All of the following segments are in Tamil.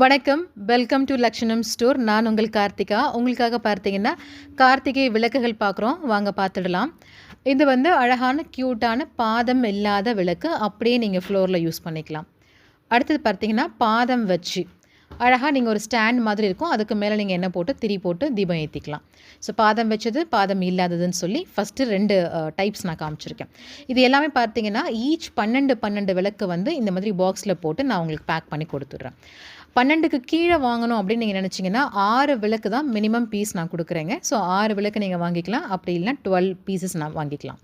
வணக்கம். வெல்கம் டு லக்ஷணம் ஸ்டோர் நான் உங்கள் கார்த்திகா. உங்களுக்காக பார்த்தீங்கன்னா கார்த்திகை விளக்குகள் பார்க்குறோம். வாங்க பார்த்துடலாம். இது வந்து அழகான க்யூட்டான பாதம் இல்லாத விளக்கு. அப்படியே நீங்கள் ஃப்ளோரில் யூஸ் பண்ணிக்கலாம். அடுத்தது பார்த்தீங்கன்னா பாதம் வச்சு. அழகாக நீங்கள் ஒரு ஸ்டாண்ட் மாதிரி இருக்கும். அதுக்கு மேலே நீங்கள் எண்ணெய் போட்டு திரி போட்டு தீபம் ஏற்றிக்கலாம் ஸோ பாதம் வச்சது பாதம் இல்லாததுன்னு சொல்லி ஃபஸ்ட்டு ரெண்டு டைப்ஸ் நான் காமிச்சிருக்கேன். இது எல்லாமே பார்த்தீங்கன்னா ஈச் பன்னெண்டு பன்னெண்டு விளக்கு வந்து இந்த மாதிரி பாக்ஸில் போட்டு நான் உங்களுக்கு பேக் பண்ணி கொடுத்துட்றேன். பன்னெண்டுக்கு கீழே வாங்கணும் அப்படின்னு நீங்கள் நினச்சிங்கன்னா ஆறு விளக்கு தான் மினிமம் பீஸ் நான் கொடுக்குறேங்க. ஸோ ஆறு விளக்கு நீங்கள் வாங்கிக்கலாம். அப்படி இல்லைனா டுவெல் பீசஸ் நான் வாங்கிக்கலாம்.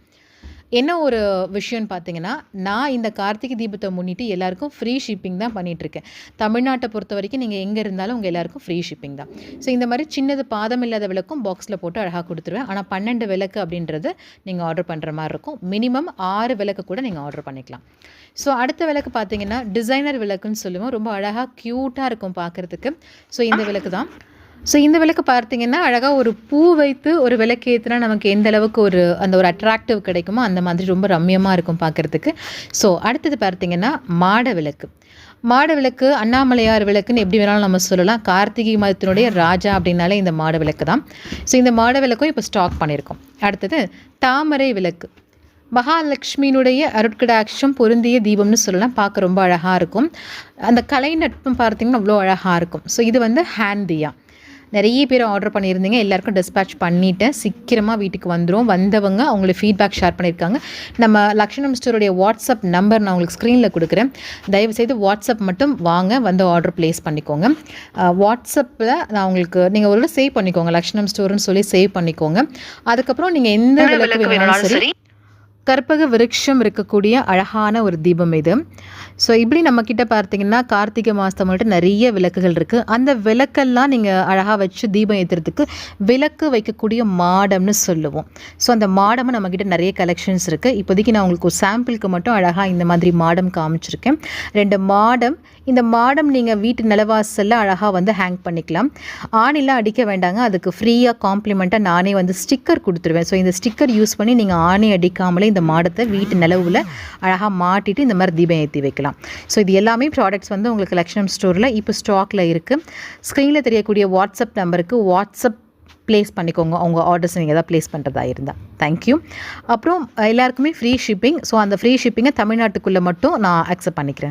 என்ன ஒரு விஷயம்னு பார்த்தீங்கன்னா நான் இந்த கார்த்திகை தீபத்தை முன்னிட்டு எல்லாருக்கும் ஃப்ரீ ஷிப்பிங் தான் பண்ணிகிட்ருக்கேன் தமிழ்நாட்டை பொறுத்த வரைக்கும் நீங்கள் எங்கே இருந்தாலும் உங்கள் எல்லாருக்கும் ஃப்ரீ ஷிப்பிங் தான். ஸோ இந்த மாதிரி சின்னது பாதம் இல்லாத விளக்கும் பாக்ஸில் போட்டு அழகாக கொடுத்துருவேன். ஆனால் பன்னெண்டு விளக்கு அப்படின்றது நீங்கள் ஆர்டர் பண்ணுற மாதிரி இருக்கும். மினிமம் ஆறு விளக்கு கூட நீங்கள் ஆர்டர் பண்ணிக்கலாம். ஸோ அடுத்த விளக்கு பார்த்தீங்கன்னா டிசைனர் விளக்குன்னு சொல்லுவோம். ரொம்ப அழகாக க்யூட்டாக இருக்கும் பார்க்குறதுக்கு. ஸோ இந்த விளக்கு தான். ஸோ இந்த விளக்கு பார்த்தீங்கன்னா அழகாக ஒரு பூ வைத்து ஒரு விளக்கு ஏற்றுனா நமக்கு எந்த அளவுக்கு ஒரு அந்த ஒரு அட்ராக்டிவ் கிடைக்குமோ அந்த மாதிரி ரொம்ப ரம்யமாக இருக்கும் பார்க்குறதுக்கு. ஸோ அடுத்தது பார்த்தீங்கன்னா மாட விளக்கு. மாட விளக்கு அண்ணாமலையார் விளக்குன்னு எப்படி வேணாலும் நம்ம சொல்லலாம். கார்த்திகை மதத்தினுடைய ராஜா அப்படின்னாலே இந்த மாட விளக்கு தான். ஸோ இந்த மாட விளக்கும் இப்போ ஸ்டாக் பண்ணியிருக்கோம். அடுத்தது தாமரை விளக்கு. மகாலட்சுமியினுடைய அருட்கடாட்சம் பொருந்திய தீபம்னு சொல்லலாம். பார்க்க ரொம்ப அழகாக இருக்கும். அந்த கலை நட்பம் பார்த்தீங்கன்னா அவ்வளோ அழகாக இருக்கும். ஸோ இது வந்து ஹேண்டியாக நிறைய பேர் ஆர்டர் பண்ணியிருந்தீங்க. எல்லாருக்கும் டிஸ்பேச் பண்ணிவிட்டேன் சீக்கிரமாக வீட்டுக்கு வந்துடும் வந்தவங்க அவங்களுக்கு ஃபீட்பேக் ஷேர் பண்ணியிருக்காங்க. நம்ம லக்ஷணம் ஸ்டோருடைய வாட்ஸ்அப் நம்பர் நான் உங்களுக்கு ஸ்க்ரீனில் கொடுக்குறேன். தயவுசெய்து வாட்ஸ்அப் மட்டும் வாங்க. வந்து ஆர்டர் ப்ளேஸ் பண்ணிக்கோங்க. வாட்ஸ்அப்பில் நான் உங்களுக்கு நீங்கள் ஒரு சேவ் பண்ணிக்கோங்க. லக்ஷணம் ஸ்டோர்னு சொல்லி சேவ் பண்ணிக்கோங்க. அதுக்கப்புறம் நீங்கள் எந்த விளக்கு வேணாலும் சரி. கற்பக விருட்சம் இருக்கக்கூடிய அழகான ஒரு தீபம் இது. ஸோ இப்படி நம்மக்கிட்ட பார்த்தீங்கன்னா கார்த்திகை மாதம் மட்டும் நிறைய விளக்குகள் இருக்குது அந்த விளக்கெல்லாம் நீங்கள் அழகாக வச்சு தீபம் ஏற்றுறதுக்கு விளக்கு வைக்கக்கூடிய மாடம்னு சொல்லுவோம். ஸோ அந்த மாடமும் நம்மக்கிட்ட நிறைய கலெக்ஷன்ஸ் இருக்குது இப்போதைக்கு நான் உங்களுக்கு ஒரு சாம்பிளுக்கு மட்டும் அழகாக இந்த மாதிரி மாடம் காமிச்சிருக்கேன். ரெண்டு மாடம் இந்த மாடம் நீங்கள் வீட்டு நிலவாசலில் அழகாக வந்து ஹேங் பண்ணிக்கலாம். ஆணிலாம் அடிக்க வேண்டாங்க. அதுக்கு ஃப்ரீயாக காம்ப்ளிமெண்ட்டாக நானே வந்து ஸ்டிக்கர் கொடுத்துருவேன். ஸோ இந்த ஸ்டிக்கர் யூஸ் பண்ணி நீங்கள் ஆணி அடிக்காமலே இந்த மாடத்தை வீட்டு நிலவில் அழகாக மாட்டிட்டு இந்த மாதிரி தீபம் ஏற்றி வைக்கலாம். ஸோ இது எல்லாமே ப்ராடக்ட்ஸ் வந்து உங்களுக்கு லக்ஷ்மம் ஸ்டோரில் இப்போ ஸ்டாக்கில் இருக்குது ஸ்க்ரீனில் தெரியக்கூடிய வாட்ஸ்அப் நம்பருக்கு வாட்ஸ்அப் ப்ளேஸ் பண்ணிக்கோங்க. அவங்க ஆர்டர்ஸ் நீங்கள் எதாவது ப்ளேஸ் பண்ணுறதா இருந்தால் தேங்க்யூ அப்புறம் எல்லாருக்குமே ஃப்ரீ ஷிப்பிங் ஸோ அந்த ஃப்ரீ ஷிப்பிங்கை தமிழ்நாட்டுக்குள்ளே மட்டும் நான் அக்செப்ட் பண்ணிக்கிறேன்.